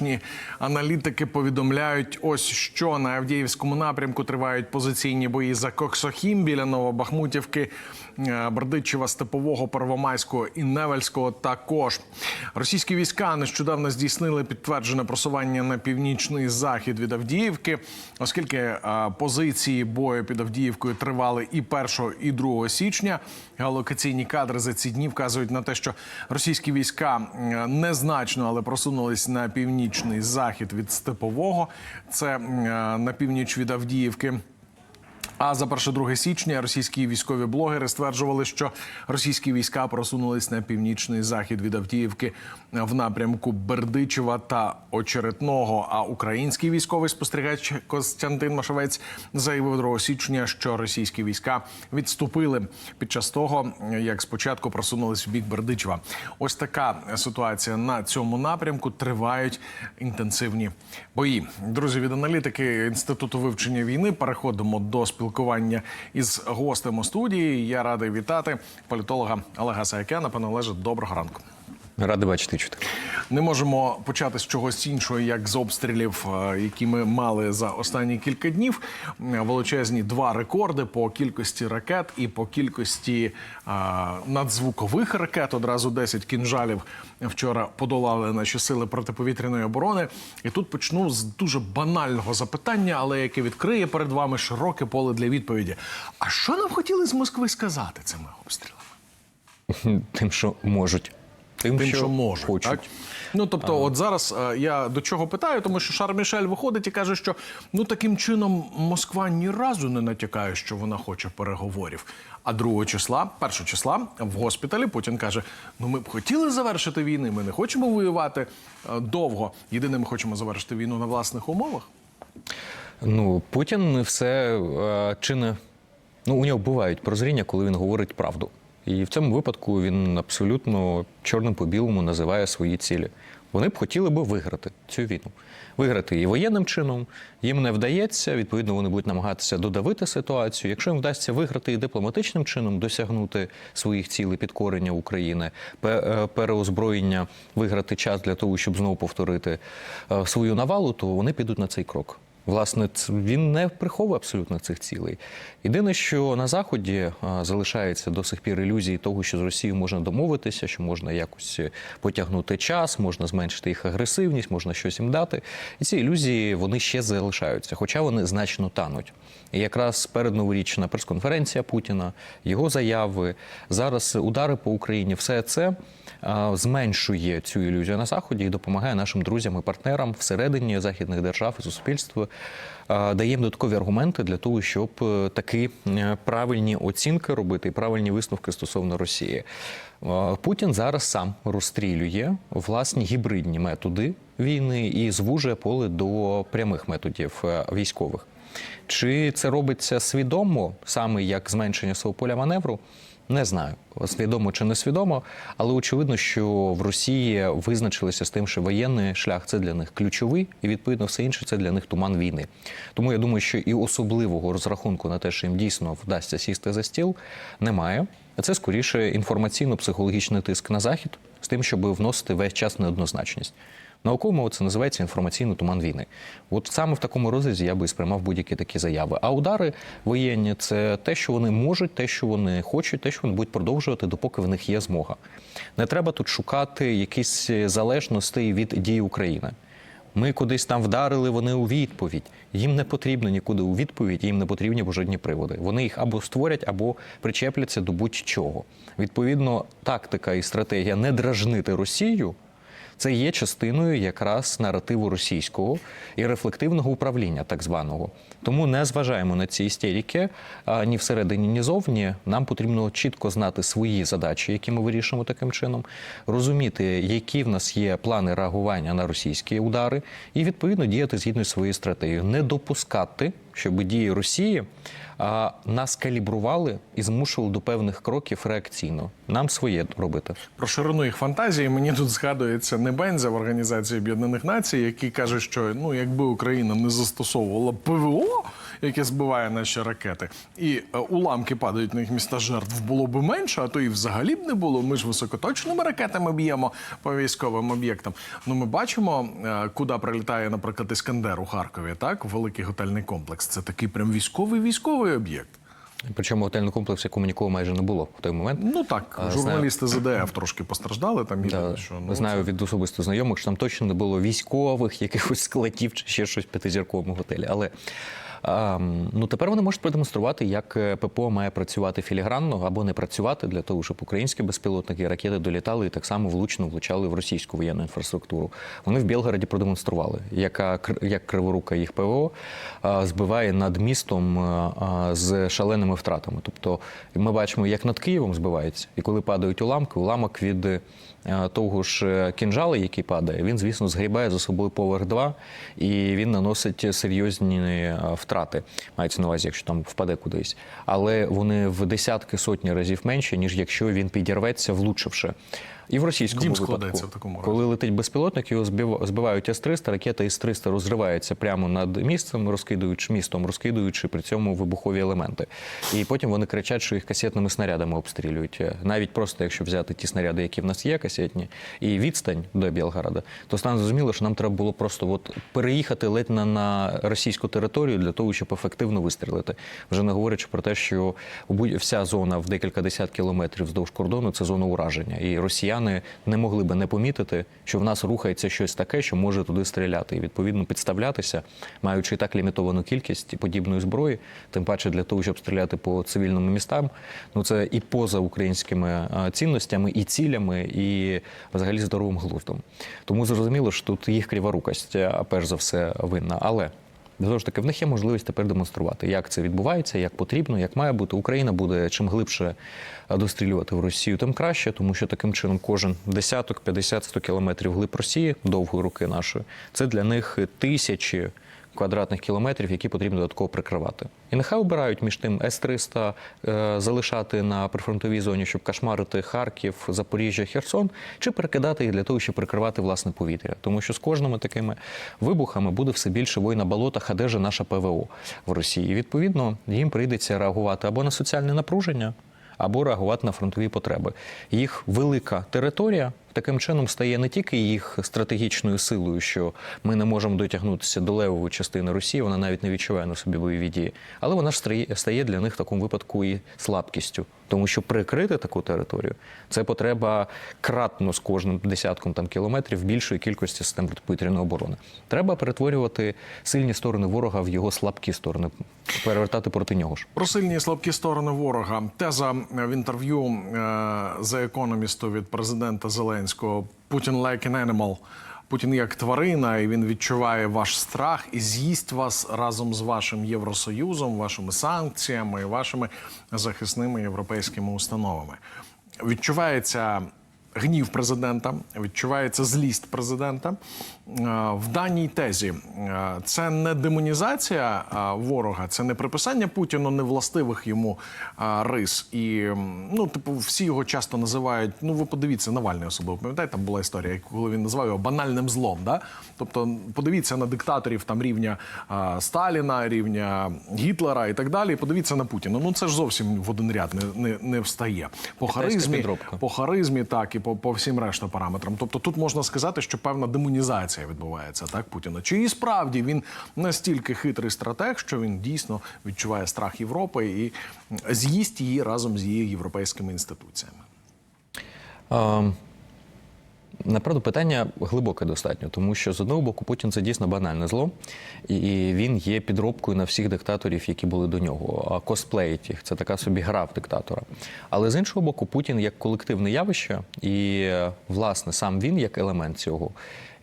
Ні, Аналітики повідомляють, ось що на Авдіївському напрямку тривають позиційні бої за Коксохім біля Новобахмутівки, е, Бердичева, Степового, Первомайського і Невельського. Також російські війська нещодавно здійснили підтверджене просування на північний захід від Авдіївки, оскільки е, позиції бою під Авдіївкою тривали і 1, і 2 січня. Геолокаційні кадри за ці дні вказують на те, що російські війська е, незначно, але просунулись на північний захід від Степового. Це е, на північ від Авдіївки. А за 1-2 січня російські військові блогери стверджували, що російські війська просунулись на північний захід від Авдіївки в напрямку Бердичева та Очеретного. А український військовий спостерігач Костянтин Машевець заявив 2 січня, що російські війська відступили під час того, як спочатку просунулись в бік Бердичева. Ось така ситуація на цьому напрямку. Тривають інтенсивні бої. Друзі, від аналітики інституту вивчення війни переходимо до спілкування із гостем у студії. Я радий вітати політолога Олега Саякяна. Пане Олеже, доброго ранку. Радий бачити чути. Не можемо почати з чогось іншого, як з обстрілів, е, які ми мали за останні кілька днів. Е, Величезні два рекорди по кількості ракет і по кількості е, надзвукових ракет. Одразу 10 кінжалів вчора подолали наші сили протиповітряної оборони. І тут почну з дуже банального запитання, але яке відкриє перед вами широке поле для відповіді. А що нам хотіли з Москви сказати цими обстрілами? Тим, що можуть. Тим, Тим, що, можуть. хочуть. Так? Ну тобто, от зараз е, я до чого питаю, тому що Шар Мішель виходить і каже, що ну таким чином Москва ні разу не натякає, що вона хоче переговорів. А 2 числа, 1 числа, в госпіталі Путін каже: Ну ми б хотіли завершити війни, ми не хочемо воювати е, довго. Єдине, ми хочемо завершити війну на власних умовах. Ну, Путін все е, чи не. Ну, у нього бувають прозріння, коли він говорить правду. І в цьому випадку він абсолютно чорним по білому називає свої цілі. Вони б хотіли би виграти цю війну. Виграти її воєнним чином, їм не вдається. Відповідно, вони будуть намагатися додавити ситуацію. Якщо їм вдасться виграти і дипломатичним чином, досягнути своїх цілей підкорення України, е, переозброєння, виграти час для того, щоб знову повторити е, свою навалу, то вони підуть на цей крок. Власне, він не приховує абсолютно цих цілей. Єдине, що на заході залишається до сих пір ілюзії того, що з Росією можна домовитися, що можна якось е, потягнути час, можна зменшити їх агресивність, можна щось їм дати. І ці ілюзії вони ще залишаються, хоча вони значно тануть. І якраз передноворічна прес-конференція Путіна, його заяви, зараз удари по Україні, все це зменшує цю ілюзію на заході і допомагає нашим друзям і партнерам всередині західних держав і суспільства. а, Дає їм додаткові аргументи для того, щоб е, такі е, правильні оцінки робити і правильні висновки стосовно Росії. Путін зараз сам розстрілює власні гібридні методи війни і звужує поле до прямих методів е, військових. Чи це робиться свідомо, саме як зменшення свого поля маневру? Не знаю, свідомо чи не свідомо, але очевидно, що в Росії визначилися з тим, що воєнний шлях це для них ключовий, і відповідно все інше це для них туман війни. Тому я думаю, що і особливого розрахунку на те, що їм дійсно вдасться сісти за стіл, немає. Це скоріше інформаційно-психологічний тиск на захід з тим, щоб вносити весь час неоднозначність. Науково це називається інформаційний туман війни. От саме в такому розрізі я би сприймав будь-які такі заяви. А удари воєнні це те, що вони можуть, те, що вони хочуть, те, що вони будуть продовжувати, допоки в них є змога. Не треба тут шукати якісь залежності від дій України. Ми кудись там вдарили, вони у відповідь. Їм не потрібно нікуди у відповідь, їм не потрібні жодні приводи. Вони їх або створять, або причепляться до будь-чого. Відповідно, тактика і стратегія не дражнити Росію. Це є частиною якраз наративу російського і рефлективного управління, так званого. Тому не зважаємо на ці істерики ні всередині, ні зовні. Нам потрібно чітко знати свої задачі, які ми вирішимо таким чином, розуміти, які в нас є плани реагування на російські удари, і відповідно діяти згідно зі своєю стратегією, не допускати, щоб дії Росії нас калібрували і змушували до певних кроків реакційно. Нам своє робити. Про ширину їх фантазії мені тут згадується Небензя в Організації Об'єднаних Націй, який каже, що ну якби Україна не застосовувала ПВО, яке збиває наші ракети, і е, уламки падають на їх міста жертв, було б менше, а то і взагалі б не було. Ми ж високоточними ракетами б'ємо по військовим об'єктам. Ну ми бачимо, е, куди прилітає, наприклад, Іскандер у Харкові, так великий готельний комплекс. Це такий прям військовий військовий об'єкт. Причому готельний комплекс, якому нікого майже не було в той момент. Ну так, А, журналісти ЗДФ трошки постраждали там. Да, що ну, знаю від особисто знайомих, що там точно не було військових, якихось складів чи ще щось в п'ятизірковому готелі. Але ну тепер вони можуть продемонструвати, як е, ППО має працювати філігранно або не працювати для того, щоб українські безпілотники ракети долітали і так само влучно влучали в російську воєнну інфраструктуру. Вони в Білгороді продемонстрували, яка як криворука їх ПВО збиває над містом а, з шаленими втратами. Тобто ми бачимо, як над Києвом збивається, і коли падають уламки, уламок від е, того ж е, кінжала, який падає, він, звісно, згрібає за собою поверх 2, і він наносить серйозні е, втрати. Мається на увазі, якщо там впаде кудись. Але вони в десятки сотні разів менше, ніж якщо він підірветься, влучивши. І в російському Дім випадку, складеться в такому разі. коли летить безпілотник, його збивають С-300, ракета С-300 розривається прямо над місцем, розкидуючи містом, розкидуючи при цьому вибухові елементи. І потім вони кричать, що їх касетними снарядами обстрілюють. Навіть просто якщо взяти ті снаряди, які в нас є, касетні, і відстань до Білгорода, то стане зрозуміло, що нам треба було просто от переїхати ледь на, на російську територію для того, щоб ефективно вистрілити. Вже не говорячи про те, що будь- вся зона в декілька десят кілометрів вздовж кордону це зона ураження. І росіяни не могли би не помітити, що в нас рухається щось таке, що може туди стріляти, і відповідно підставлятися, маючи так лімітовану кількість подібної зброї, тим паче для того, щоб стріляти по цивільним містам. Ну це і поза українськими цінностями, і цілями, і взагалі здоровим глуздом. Тому зрозуміло, що тут їх кріворукость, а перш за все, винна. Але Знову ж таки, в них є можливість тепер демонструвати, як це відбувається, як потрібно, як має бути. Україна буде чим глибше е, дострілювати в Росію, тим краще, тому що таким чином кожен десяток, 50, 100 кілометрів глиб Росії, довгої руки нашої, це для них тисячі квадратних кілометрів, які потрібно додатково прикривати. І нехай обирають між тим С-300 е, залишати на прифронтовій зоні, щоб кошмарити Харків, Запоріжжя, Херсон, чи перекидати їх для того, щоб прикривати власне повітря. Тому що з кожними такими вибухами буде все більше вой на болотах, а де же наша ПВО в Росії. І відповідно їм прийдеться реагувати або на соціальне напруження, або реагувати на фронтові потреби. Їх велика територія таким чином стає не тільки їх стратегічною силою, що ми не можемо дотягнутися до левої частини Росії, вона навіть не відчуває на собі бойові дії, але вона ж стає- для них в такому випадку і слабкістю. Тому що прикрити таку територію це потреба кратно з кожним десятком там кілометрів більшої кількості систем протиповітряної оборони. Треба перетворювати сильні сторони ворога в його слабкі сторони, перевертати проти нього ж. Про сильні і слабкі сторони ворога. Теза в інтерв'ю е, The Economist від президента Зеленського Путін like an animal. Путін як тварина, і він відчуває ваш страх і з'їсть вас разом з вашим Євросоюзом, вашими санкціями і вашими захисними європейськими установами. Відчувається гнів президента, відчувається злість президента. Е, В даній тезі е, це не демонізація е, ворога, це не приписання Путіну невластивих йому рис. І ну, типу, всі його часто називають. Ну, ви подивіться, Навальний особливо пам'ятаєте, там була історія, коли він назвав його банальним злом. Да? Тобто, подивіться на диктаторів там рівня Сталіна, рівня Гітлера і так далі. і Подивіться на Путіна. Ну це ж зовсім в один ряд не, не, не встає. По харизмі, по харизмі, так і по, по всім решта параметрам. Тобто тут можна сказати, що певна демонізація відбувається так Путіна. Чи і справді він настільки хитрий стратег, що він дійсно відчуває страх Європи і з'їсть її разом з її європейськими інституціями? А, Направду питання глибоке достатньо, тому що з одного боку Путін це дійсно банальне зло, і він є підробкою на всіх диктаторів, які були до нього. Косплеїть їх це така собі гра в диктатора. Але з іншого боку, Путін як колективне явище, і власне сам він як елемент цього.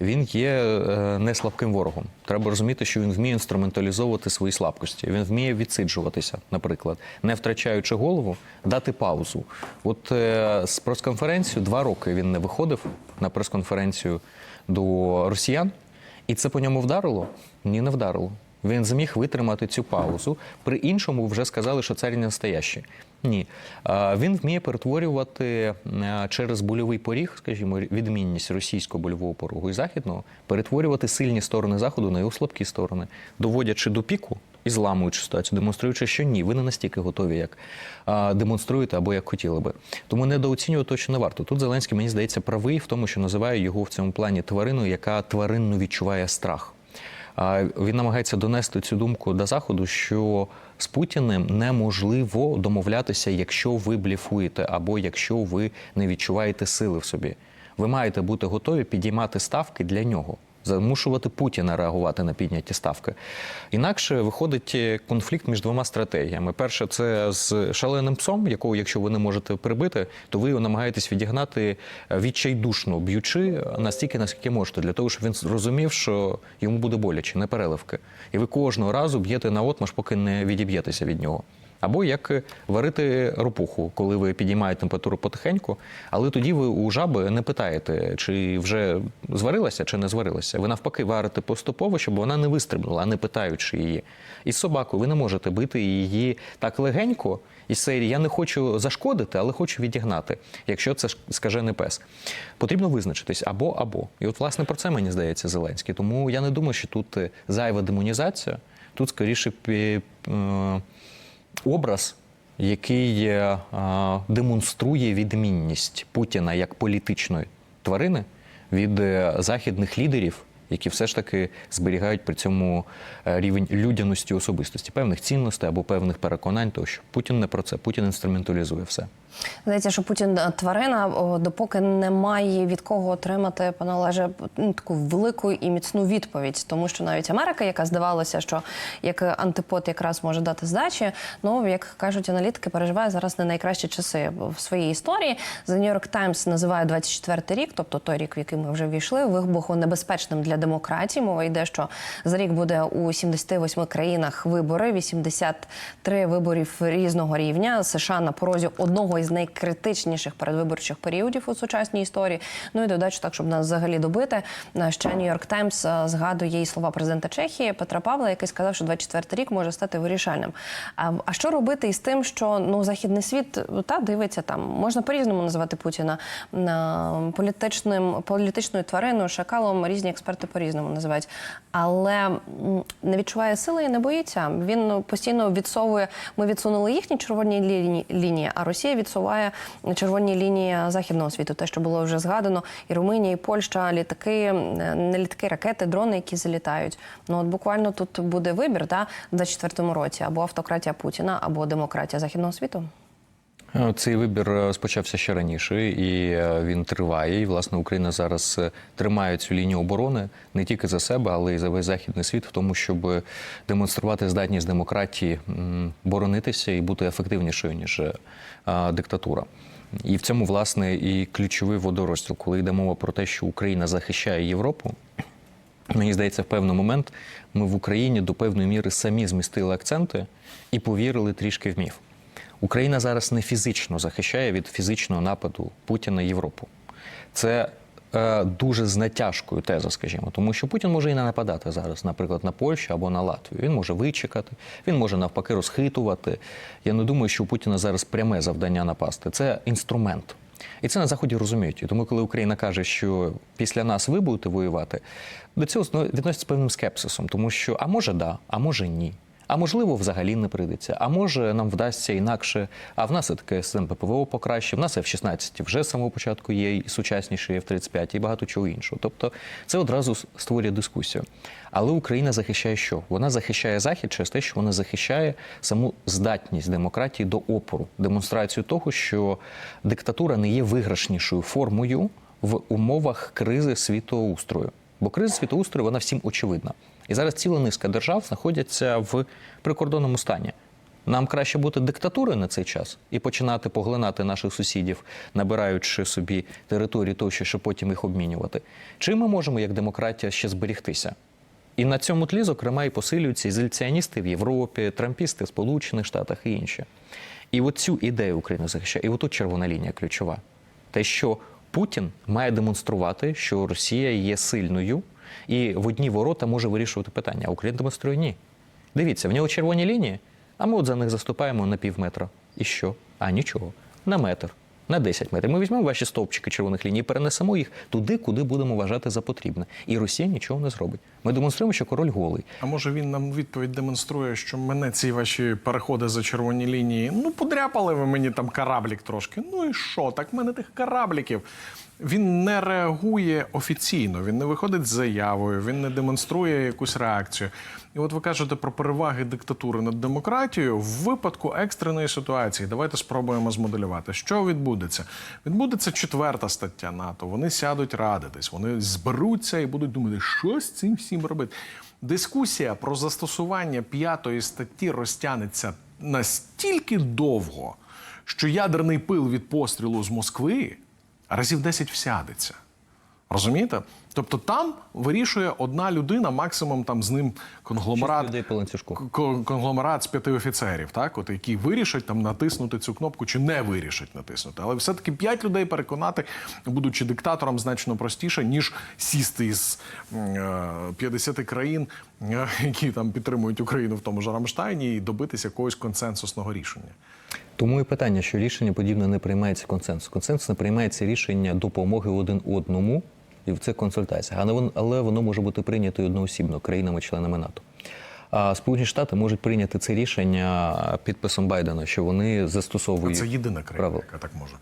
Він є е, не слабким ворогом. Треба розуміти, що він вміє інструменталізовувати свої слабкості. Він вміє відсиджуватися, наприклад, не втрачаючи голову, дати паузу. От е, з прес-конференцію два роки він не виходив на прес-конференцію до росіян, і це по ньому вдарило? Ні, не вдарило. Він зміг витримати цю паузу. При іншому вже сказали, що цар не настоящий. Ні. Він вміє перетворювати е, через больовий поріг, скажімо, відмінність російського больового порогу і західного, перетворювати сильні сторони заходу на його слабкі сторони, доводячи до піку і зламуючи ситуацію, демонструючи, що ні, ви не настільки готові, як демонструєте або як хотіли би. Тому недооцінювати точно не варто. Тут Зеленський, мені здається, правий в тому, що називає його в цьому плані твариною, яка тваринно відчуває страх. Він намагається донести цю думку до заходу, що з Путіним неможливо домовлятися, якщо ви бліфуєте, або якщо ви не відчуваєте сили в собі. Ви маєте бути готові підіймати ставки для нього, замушувати Путіна реагувати на підняті ставки. Інакше виходить е, конфлікт між двома стратегіями. Перше, це з шаленим псом, якого, якщо ви не можете прибити, то ви його намагаєтесь відігнати е, відчайдушно, б'ючи настільки, наскільки можете, для того, щоб він зрозумів, що йому буде боляче, не переливки. І ви кожного разу б'єте на отмаш, поки не відіб'єтеся від нього. Або як е, варити ропуху, коли ви підіймаєте температуру потихеньку, але тоді ви у жаби не питаєте, чи вже зварилася, чи не зварилася. Ви навпаки варите поступово, щоб вона не вистрибнула, не питаючи її. І з собакою ви не можете бити її так легенько із серії Я не хочу зашкодити, але хочу відігнати, якщо це скажений пес. Потрібно визначитись або або. І от, власне, про це мені здається Зеленський. Тому я не думаю, що тут е, зайва демонізація, тут скоріше образ, який е, демонструє відмінність Путіна як політичної тварини від е, західних лідерів, які все ж таки зберігають при цьому е, рівень людяності особистості, певних цінностей або певних переконань, тощо Путін не про це. Путін інструменталізує все. Здається, що Путін е, тварина, допоки немає від кого отримати, пане Олеже, ну, таку велику і міцну відповідь. Тому що навіть Америка, яка здавалося, що як антипод якраз може дати здачі, ну як кажуть аналітики, переживає зараз не найкращі часи в своїй історії. The New York Times називає 24-й рік, тобто той рік, в який ми вже війшли, вибухонебезпечним для демократії. Мова йде, що за рік буде у 78 країнах вибори, 83 виборів різного рівня. США на порозі одного із найкритичніших передвиборчих періодів у сучасній історії. Ну і додачу, так щоб нас взагалі добити. е, Ще Нью-Йорк Таймс е, згадує і слова президента Чехії Петра Павла, який сказав, що 24-й рік може стати вирішальним. А, що робити із тим, що ну західний світ та дивиться там, можна по-різному називати Путіна е, політичним політичною твариною, шакалом. Різні експерти по-різному називають, але не відчуває сили і не боїться. Він постійно відсовує. Ми відсунули їхні червоні лінії, а Росія відсуває червоні лінії західного світу. Те, що було вже згадано, і Румунія, і Польща, літаки, не літаки, ракети, дрони, які залітають. Ну от буквально тут буде вибір, да, в 24-му році або автократія Путіна, або демократія західного світу. Е, Цей вибір е, спочався ще раніше, і е, він триває. І власне Україна зараз тримає цю лінію оборони не тільки за себе, але й за весь західний світ, в тому, щоб демонструвати здатність демократії боронитися і бути ефективнішою ніж диктатура. І в цьому власне і ключовий водорозділ, коли йде мова про те, що Україна захищає Європу. Мені здається, в певний момент ми в Україні до певної міри самі змістили акценти і повірили трішки в міф. Україна зараз не фізично захищає від фізичного нападу Путіна Європу. Це е, дуже з натяжкою теза, скажімо, тому що Путін може і не нападати зараз, наприклад, на Польщу або на Латвію. Він може вичекати, він може навпаки розхитувати. Я не думаю, що у Путіна зараз пряме завдання напасти. Це інструмент. І це на заході розуміють. І тому, коли Україна каже, що після нас ви будете воювати, до цього відносяться з певним скепсисом, тому що а може да, а може ні. А можливо, взагалі не прийдеться. А може нам вдасться інакше. А в нас все таке систем ППВО покраще. В нас F-16 вже з самого початку є і сучасніший F-35 і багато чого іншого. Тобто це одразу створює дискусію. Але Україна захищає що? Вона захищає Захід через те, що вона захищає саму здатність демократії до опору, демонстрацію того, що диктатура не є виграшнішою формою в умовах кризи світоустрою. Бо криза світоустрою вона всім очевидна. І зараз ціла низка держав знаходяться в прикордонному стані. Нам краще бути диктатурою на цей час і починати поглинати наших сусідів, набираючи собі території тощо, щоб потім їх обмінювати. Чи ми можемо, як демократія, ще зберігтися? І на цьому тлі, зокрема, і посилюються ізоляціоністи в Європі, трампісти в Сполучених Штатах і інші. І от цю ідею Україна захищає. І отут червона лінія ключова. Те, що Путін має демонструвати, що Росія є сильною і в одні ворота може вирішувати питання, а Україна демонструє ні. Дивіться, в нього червоні лінії, а ми от за них заступаємо на пів метра. І що? А нічого. На метр. на 10 метрів. Ми візьмемо ваші стовпчики червоних ліній, і перенесемо їх туди, куди будемо вважати за потрібне. І Росія нічого не зробить. Ми демонструємо, що король голий. А може він нам відповідь демонструє, що мене ці ваші переходи за червоні лінії, ну подряпали ви мені там кораблік трошки. Ну і що? Так в мене тих корабліків. Він не реагує офіційно, він не виходить з заявою, він не демонструє якусь реакцію. І от ви кажете про переваги диктатури над демократією в випадку екстреної ситуації. Давайте спробуємо змоделювати, що відбудеться. Відбудеться четверта стаття НАТО. Вони сядуть радитись, вони зберуться і будуть думати, що з цим всім робити. Дискусія про застосування п'ятої статті розтягнеться настільки довго, що ядерний пил від пострілу з Москви разів 10 всядеться. Розумієте? Тобто там вирішує одна людина, максимум там з ним конгломерат. Людей по ланцюжку. Конгломерат з п'яти офіцерів, так, от які вирішать там натиснути цю кнопку чи не вирішать натиснути. Але все-таки п'ять людей переконати, будучи диктатором, значно простіше, ніж сісти із м, е, 50 країн, е, які там підтримують Україну в тому ж Рамштайні, і добитися якогось консенсусного рішення. Тому і питання, що рішення подібне не приймається консенсус. Консенсус не приймається рішення допомоги один одному, і в цих консультаціях, але воно, але воно може бути прийнято одноосібно країнами-членами НАТО. А Сполучені Штати можуть прийняти це рішення підписом Байдена, що вони застосовують Це єдина країна, правила. яка так може.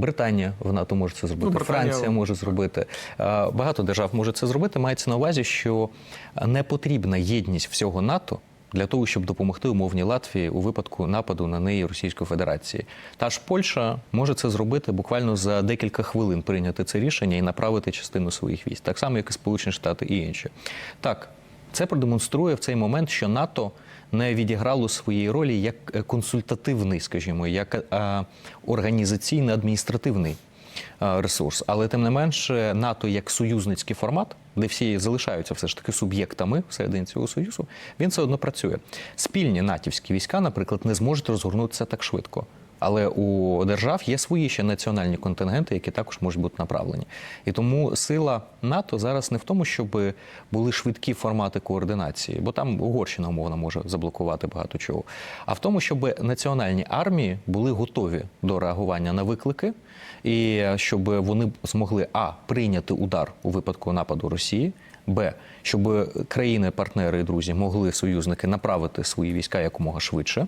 Британія в НАТО може це зробити, Ну, Британія- Франція може зробити. Багато держав може це зробити. Мається на увазі, що не потрібна єдність всього НАТО для того, щоб допомогти умовній Латвії у випадку нападу на неї Російської Федерації. Та ж Польща може це зробити буквально за декілька хвилин, прийняти це рішення і направити частину своїх військ, так само, як і Сполучені Штати і інші. Так, це продемонструє в цей момент, що НАТО не відіграло своєї ролі як е, консультативний, скажімо, як е, організаційно-адміністративний ресурс. Але тим не менше, НАТО як союзницький формат, де всі залишаються все ж таки суб'єктами всередині цього союзу, він все одно працює. Спільні натівські війська, наприклад, не зможуть розгорнутися так швидко. Але у держав є свої ще національні контингенти, які також можуть бути направлені. І тому сила НАТО зараз не в тому, щоб були швидкі формати координації, бо там Угорщина умовно може заблокувати багато чого. А в тому, щоб національні армії були готові до реагування на виклики, і щоб вони змогли а прийняти удар у випадку нападу Росії. Б, щоб країни-партнери і друзі могли союзники направити свої війська якомога швидше.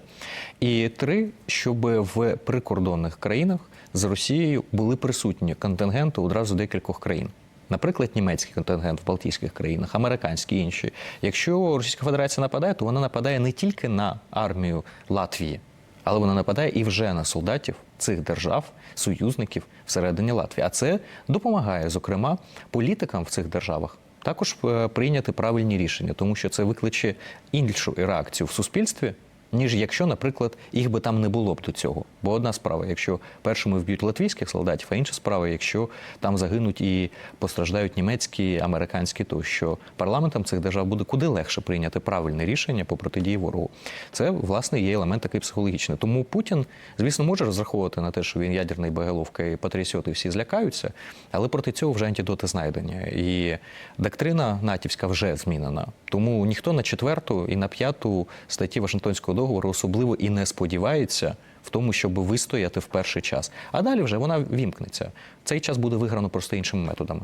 І три, щоб в прикордонних країнах з Росією були присутні контингенти одразу декількох країн. Наприклад, німецький контингент в Балтійських країнах, американські інші. Якщо Російська Федерація нападає, то вона нападає не тільки на армію Латвії, але вона нападає і вже на солдатів цих держав, союзників всередині Латвії. А це допомагає, зокрема, політикам в цих державах також е, прийняти правильні рішення, тому що це викличе іншу реакцію в суспільстві. Ніж якщо, наприклад, їх би там не було б до цього. Бо одна справа, якщо першими вб'ють латвійських солдатів, а інша справа, якщо там загинуть і постраждають німецькі, американські, то що парламентам цих держав буде куди легше прийняти правильне рішення по протидії ворогу. Це власне є елемент такий психологічний. Тому Путін, звісно, може розраховувати на те, що він ядерний боєголовка і і всі злякаються, але проти цього вже антидоти знайдені. І доктрина натівська вже змінена. Тому ніхто на четверту і на п'яту статті Вашингтонського договору особливо і не сподівається в тому, щоб вистояти в перший час. А далі вже вона вімкнеться. Цей час буде виграно просто іншими методами.